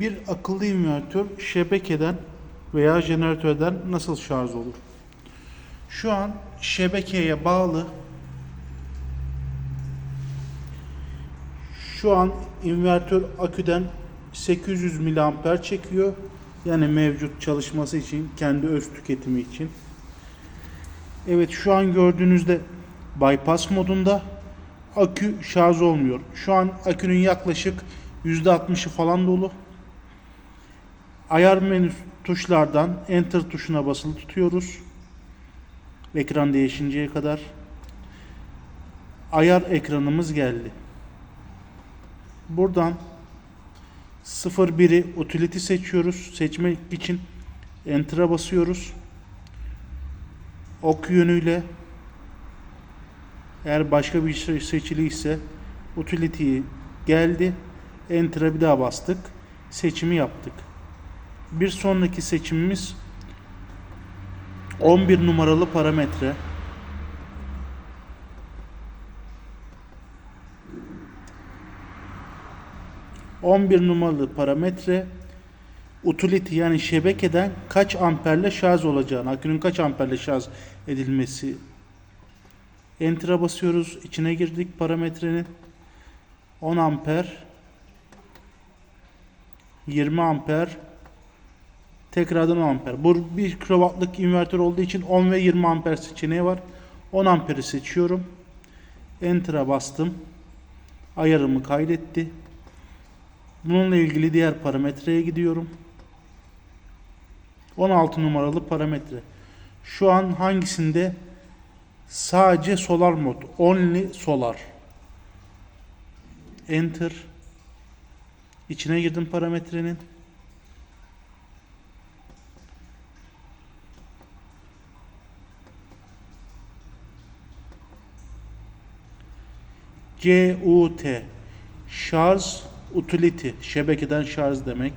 Bir akıllı invertör şebekeden veya jeneratörden nasıl şarj olur? Şu an şebekeye bağlı şu an invertör aküden 800 miliamper çekiyor. Yani mevcut çalışması için, kendi öz tüketimi için. Evet şu an gördüğünüzde bypass modunda akü şarj olmuyor. Şu an akünün yaklaşık %60'ı falan dolu. Ayar menü tuşlardan enter tuşuna basılı tutuyoruz. Ekran değişinceye kadar. Ayar ekranımız geldi. Buradan 01'i utility seçiyoruz. Seçmek için enter'a basıyoruz. Ok yönüyle eğer başka bir şey seçiliyse utility'yi geldi. Enter'a bir daha bastık. Seçimi yaptık. Bir sonraki seçimimiz 11 numaralı parametre. ...11 numaralı parametre... ...utility yani şebekeden... ...kaç amperle şarj olacağını... ...akünün kaç amperle şarj edilmesi... ...enter'a basıyoruz... ...içine girdik parametrenin... ...10 amper... ...20 amper... Tekrardan 10 amper. Bu 1 kW'lık invertör olduğu için 10 ve 20 amper seçeneği var. 10 amperi seçiyorum. Enter'a bastım. Ayarımı kaydetti. Bununla ilgili diğer parametreye gidiyorum. 16 numaralı parametre. Şu an hangisinde? Sadece solar mod. Only solar. Enter. İçine girdim parametrenin. CUT şarj utility şebekeden şarj demek.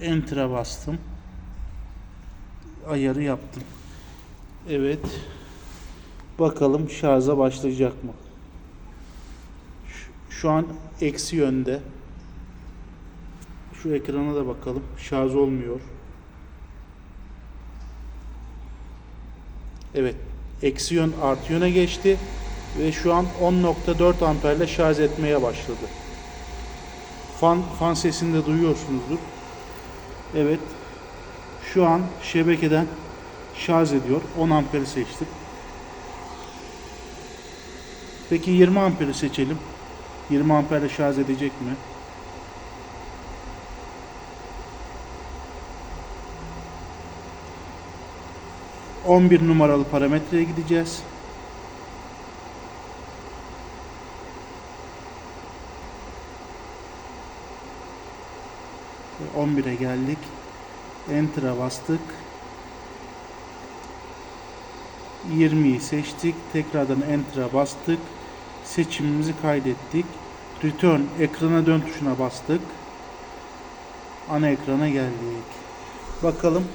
Enter'a bastım. Ayarı yaptım. Evet. Bakalım şarja başlayacak mı? Şu- an eksi yönde. Şu ekrana da bakalım. Şarj olmuyor. Evet. Eksi yön artı yöne geçti. Ve şu an 10.4 amperle şarj etmeye başladı. Fan, fan sesini de duyuyorsunuzdur. Evet. Şu an şebekeden şarj ediyor. 10 amperi seçtik. Peki 20 amperi seçelim. 20 amperle şarj edecek mi? ...11 numaralı parametreye gideceğiz. Ve 11'e geldik. Enter'a bastık. 20'yi seçtik. Tekrardan Enter'a bastık. Seçimimizi kaydettik. Return ekrana dön tuşuna bastık. Ana ekrana geldik. Bakalım.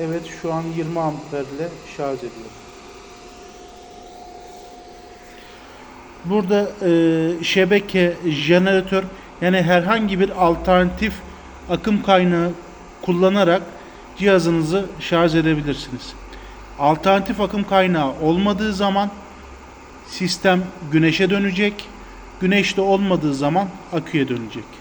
Evet şu an 20 amperle şarj ediyor. Burada e, şebeke, jeneratör yani herhangi bir alternatif akım kaynağı kullanarak cihazınızı şarj edebilirsiniz. Alternatif akım kaynağı olmadığı zaman sistem güneşe dönecek. Güneşte olmadığı zaman aküye dönecek.